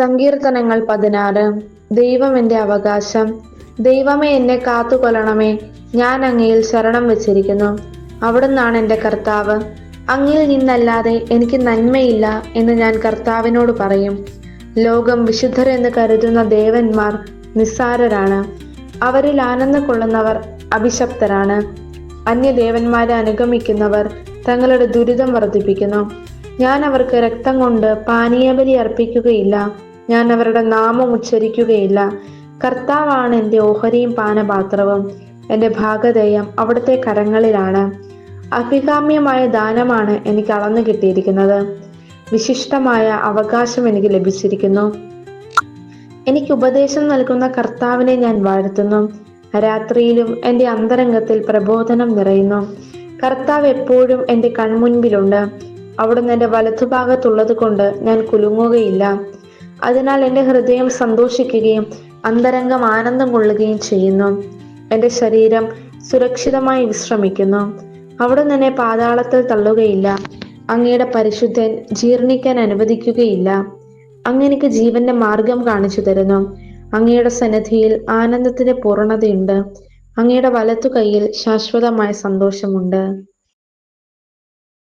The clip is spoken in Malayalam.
സങ്കീർത്തനങ്ങൾ പതിനാറ്. ദൈവം എന്റെ അവകാശം. ദൈവമേ എന്നെ കാത്തുകൊള്ളണമേ. ഞാൻ അങ്ങയിൽ ശരണം വെച്ചിരിക്കുന്നു. അവിടുന്നാണ് എന്റെ കർത്താവ്. അങ്ങിൽ നിന്നല്ലാതെ എനിക്ക് നന്മയില്ല എന്ന് ഞാൻ കർത്താവിനോട് പറയും. ലോകം വിശുദ്ധരെന്ന് കരുതുന്ന ദേവന്മാർ നിസ്സാരരാണ്. അവരിൽ ആനന്ദം കൊള്ളുന്നവർ അഭിശപ്തരാണ്. അന്യദേവന്മാരെ അനുഗമിക്കുന്നവർ തങ്ങളുടെ ദുരിതം വർദ്ധിപ്പിക്കുന്നു. ഞാൻ അവർക്ക് രക്തം കൊണ്ട് പാനീയബലി അർപ്പിക്കുകയില്ല. ഞാൻ അവരുടെ നാമം ഉച്ചരിക്കുകയില്ല. കർത്താവാണ് എന്റെ ഓഹരിയും പാനപാത്രവും. എന്റെ ഭാഗധേയം അവിടുത്തെ കരങ്ങളിലാണ്. അഭികാമ്യമായ ദാനമാണ് എനിക്ക് അളന്നു കിട്ടിയിരിക്കുന്നത്. വിശിഷ്ടമായ അവകാശം എനിക്ക് ലഭിച്ചിരിക്കുന്നു. എനിക്ക് ഉപദേശം നൽകുന്ന കർത്താവിനെ ഞാൻ വാഴ്ത്തുന്നു. രാത്രിയിലും എന്റെ അന്തരംഗത്തിൽ പ്രബോധനം നിറയുന്നു. കർത്താവ് എപ്പോഴും എന്റെ കൺമുൻപിലുണ്ട്. അവിടുന്ന് എന്റെ വലതുഭാഗത്തുള്ളത് കൊണ്ട് ഞാൻ കുലുങ്ങുകയില്ല. അതിനാൽ എന്റെ ഹൃദയം സന്തോഷിക്കുകയും അന്തരംഗം ആനന്ദം കൊള്ളുകയും ചെയ്യുന്നു. എന്റെ ശരീരം സുരക്ഷിതമായി വിശ്രമിക്കുന്നു. അവിടെ നിന്നെ പാതാളത്തിൽ തള്ളുകയില്ല. അങ്ങയുടെ പരിശുദ്ധൻ ജീർണിക്കാൻ അനുവദിക്കുകയില്ല. അങ്ങനെക്ക് ജീവന്റെ മാർഗം കാണിച്ചു തരുന്നു. അങ്ങയുടെ സന്നിധിയിൽ ആനന്ദത്തിന്റെ പൂർണതയുണ്ട്. അങ്ങയുടെ വലത്തു കൈയിൽ ശാശ്വതമായ സന്തോഷമുണ്ട്.